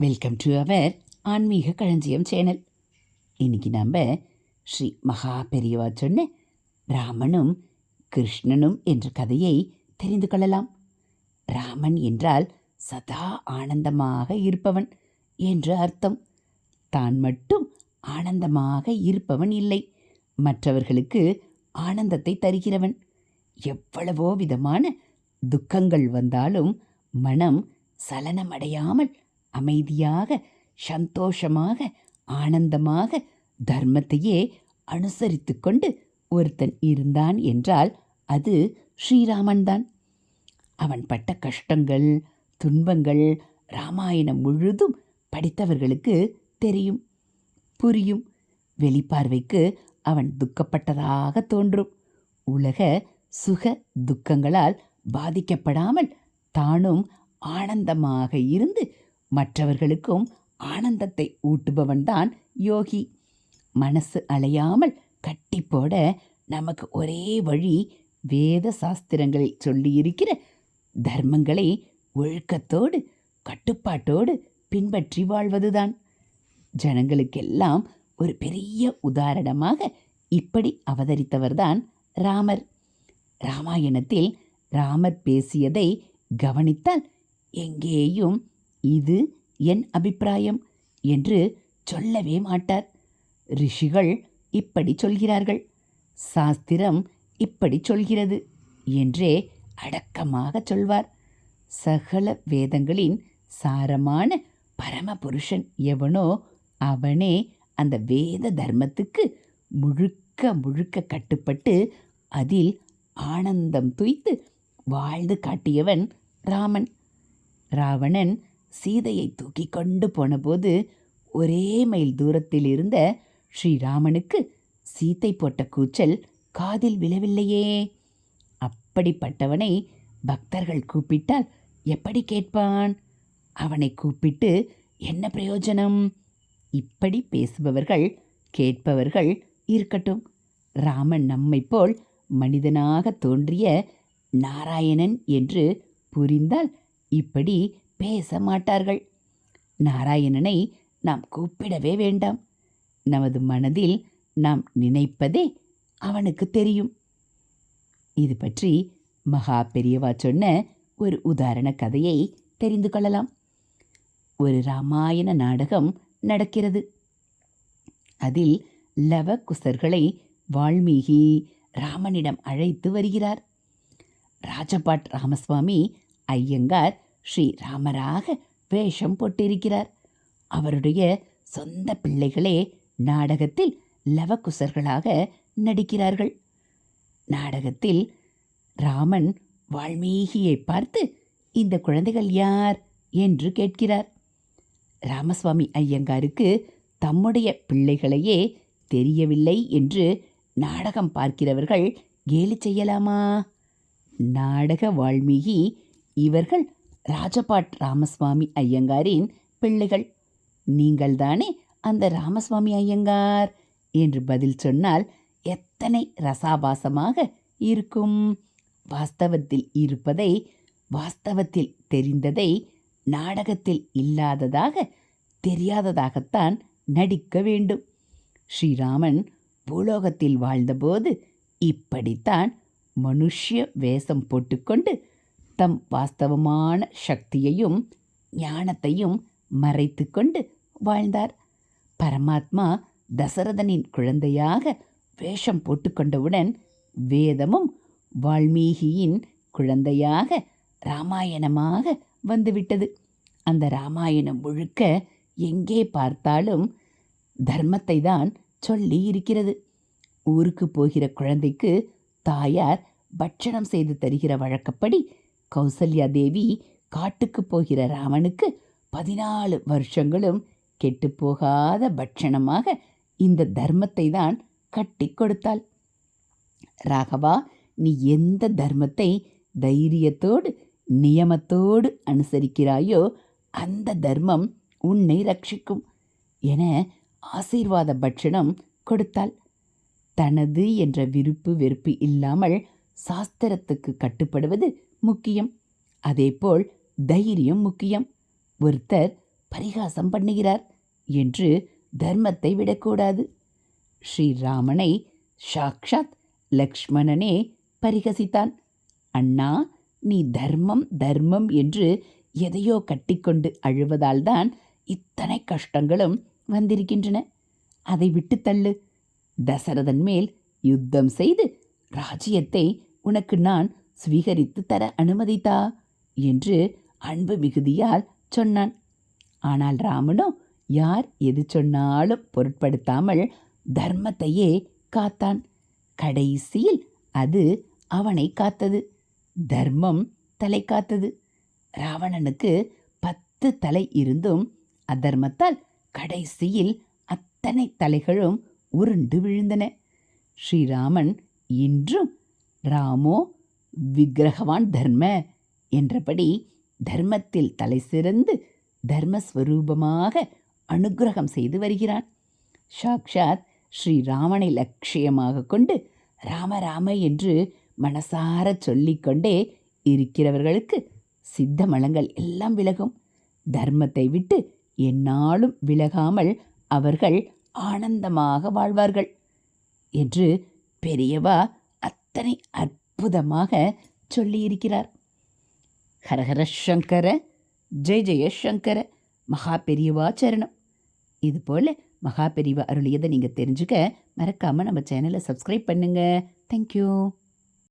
Welcome to our ஆன்மீக களஞ்சியம் channel. இன்னைக்கு நம்ம ஸ்ரீ மகா பெரியவா சொன்ன ராமனும் கிருஷ்ணனும் என்ற கதையை தெரிந்து கொள்ளலாம். ராமன் என்றால் சதா ஆனந்தமாக இருப்பவன் என்று அர்த்தம். தான் மட்டும் ஆனந்தமாக இருப்பவன் இல்லை. மற்றவர்களுக்கு ஆனந்தத்தை தருகிறவன். எவ்வளவோ விதமான துக்கங்கள் வந்தாலும் மனம் சலனமடையாமல் அமைதியாக சந்தோஷமாக ஆனந்தமாக தர்மத்தையே அனுசரித்து கொண்டு ஒருத்தன் இருந்தான் என்றால் அது ஸ்ரீராமன்தான் அவன் பட்ட கஷ்டங்கள் துன்பங்கள் ராமாயணம் முழுதும் படித்தவர்களுக்கு தெரியும் புரியும். வெளிப்பார்வைக்கு அவன் துக்கப்பட்டதாக தோன்றும். உலக சுக துக்கங்களால் பாதிக்கப்படாமல் தானும் ஆனந்தமாக இருந்து மற்றவர்களுக்கும் ஆனந்தத்தை ஊட்டுபவன்தான் யோகி. மனசு அலையாமல் கட்டி போட நமக்கு ஒரே வழி வேத சாஸ்திரங்களில் சொல்லியிருக்கிற தர்மங்களை ஒழுக்கத்தோடு கட்டுப்பாட்டோடு பின்பற்றி வாழ்வதுதான். ஜனங்களுக்கெல்லாம் ஒரு பெரிய உதாரணமாக இப்படி அவதரித்தவர்தான் ராமர். ராமாயணத்தில் ராமர் பேசியதை கவனித்தால் எங்கேயும் இது என் அபிப்பிராயம் என்று சொல்லவே மாட்டார். ரிஷிகள் இப்படி சொல்கிறார்கள். சாஸ்திரம் இப்படி சொல்கிறது என்றே அடக்கமாக சொல்வார். சகல வேதங்களின் சாரமான பரமபுருஷன் எவனோ அவனே அந்த வேத தர்மத்துக்கு முழுக்க முழுக்க கட்டுப்பட்டு அதில் ஆனந்தம் துய்த்து வாழ்ந்து காட்டியவன் ராமன். ராவணன் சீதையை தூக்கி கொண்டு போனபோது ஒரே மைல் தூரத்தில் இருந்த ஸ்ரீராமனுக்கு சீத்தை போட்ட கூச்சல் காதில் விழவில்லையே. அப்படிப்பட்டவனை பக்தர்கள் கூப்பிட்டால் எப்படி கேட்பான்? அவனை கூப்பிட்டு என்ன பிரயோஜனம்? இப்படி பேசுபவர்கள் கேட்பவர்கள் இருக்கட்டும். ராமன் நம்மை போல் மனிதனாக தோன்றிய நாராயணன் என்று புரிந்தால் இப்படி பேச மாட்டார்கள் நாராயணனை நாம் கூப்பிடவே வேண்டாம். நமது மனதில் நாம் நினைப்பதே அவனுக்கு தெரியும். இது பற்றி மகா பெரியவா சொன்ன ஒரு உதாரண கதையை தெரிந்து கொள்ளலாம். ஒரு ராமாயண நாடகம் நடக்கிறது. அதில் லவ குசர்களை வால்மீகி ராமனிடம் அழைத்து வருகிறார். ராஜபாட் ராமசுவாமி ஐயங்கார் ஸ்ரீராமராக வேஷம் போட்டிருக்கிறார். அவருடைய சொந்த பிள்ளைகளே நாடகத்தில் லவக்குசர்களாக நடிக்கிறார்கள். நாடகத்தில் ராமன் வால்மீகியை பார்த்து இந்த குழந்தைகள் யார்? என்று கேட்கிறார். ராமசுவாமி ஐயங்காருக்கு தம்முடைய பிள்ளைகளையே தெரியவில்லை என்று நாடகம் பார்க்கிறவர்கள் கேலி செய்யலாமா? நாடக வால்மீகி இவர்கள் ராஜபாட் ராமசுவாமி ஐயங்காரின் பிள்ளைகள். நீங்கள்தானே அந்த ராமசுவாமி ஐயங்கார்? என்று பதில் சொன்னால் எத்தனை ரசாபாசமாக இருக்கும். வாஸ்தவத்தில் இருப்பதை வாஸ்தவத்தில் தெரிந்ததை நாடகத்தில் இல்லாததாக தெரியாததாகத்தான் நடிக்க வேண்டும். ஸ்ரீராமன் பூலோகத்தில் வாழ்ந்தபோது இப்படித்தான் மனுஷ்ய வேஷம் போட்டுக்கொண்டு தம் வாஸ்தவமான சக்தியையும் ஞானத்தையும் மறைத்து கொண்டு வாழ்ந்தார். பரமாத்மா தசரதனின் குழந்தையாக வேஷம் போட்டுக்கொண்டவுடன் வேதமும் வால்மீகியின் குழந்தையாக ராமாயணமாக வந்துவிட்டது. அந்த ராமாயணம் முழுக்க எங்கே பார்த்தாலும் தர்மத்தை தான் சொல்லி இருக்கிறது ஊருக்கு போகிற குழந்தைக்கு தாயார் பட்சணம் செய்து தருகிற வழக்கப்படி கௌசல்யா தேவி காட்டுக்கு போகிற ராமனுக்கு பதினாலு வருஷங்களும் கெட்டுப்போகாத பட்சணமாக இந்த தர்மத்தை தான் கட்டி கொடுத்தாள். ராகவா நீ எந்த தர்மத்தை தைரியத்தோடு நியமத்தோடு அனுசரிக்கிறாயோ அந்த தர்மம் உன்னை ரட்சிக்கும் என ஆசீர்வாத பட்சணம் கொடுத்தாள். தனது என்ற விருப்பு வெறுப்பு இல்லாமல் சாஸ்திரத்துக்கு கட்டுப்படுவது முக்கியம். அதேபோல் தைரியம் முக்கியம். ஒருத்தர் பரிகாசம் பண்ணுகிறார் என்று தர்மத்தை விடக்கூடாது. ஸ்ரீராமனை சாக்ஷாத் லக்ஷ்மணனே பரிகசித்தான். அண்ணா நீ தர்மம் தர்மம் என்று எதையோ கட்டிக்கொண்டு அழுவதால்தான் இத்தனை கஷ்டங்களும் வந்திருக்கின்றன. அதை விட்டு தள்ளு. தசரதன் மேல் யுத்தம் செய்து ராஜ்யத்தை உனக்கு நான் ஸ்வீகரித்து தர அனுமதித்தா? என்று அன்பு மிகுதியால் சொன்னான். ஆனால் ராமனோ யார் எது சொன்னாலும் பொருட்படுத்தாமல் தர்மத்தையே காத்தான். கடைசியில் அது அவனை காத்தது. தர்மம் தலை காத்தது. ராவணனுக்கு பத்து தலை இருந்தும் அதர்மத்தால் கடைசியில் அத்தனை தலைகளும் உருண்டு விழுந்தன. ஸ்ரீராமன் இன்றும் ராமோ விக்கிரகவான் தர்ம என்றபடி தர்மத்தில் தலை சிறந்து தர்மஸ்வரூபமாக அனுக்கிரகம் செய்து வருகிறான். சாக்ஷாத் ஸ்ரீராமனை லட்சியமாக கொண்டு ராம ராம என்று மனசார சொல்லிக்கொண்டே இருக்கிறவர்களுக்கு சித்த மலங்கள் எல்லாம் விலகும். தர்மத்தை விட்டு என்னாலும் விலகாமல் அவர்கள் ஆனந்தமாக வாழ்வார்கள். என்று பெரியவா அத்தனை அற்புதமாக சொல்லியிருக்கிறார். ஹரஹர சங்கர ஜெய் ஜெய சங்கர மகா பெரியவா சரணம். இது போல் மகா பெரியவா அருளியதை நீங்கள் தெரிஞ்சுக்க மறக்காமல் நம்ம சேனலை சப்ஸ்கிரைப் பண்ணுங்கள் தேங்க்யூ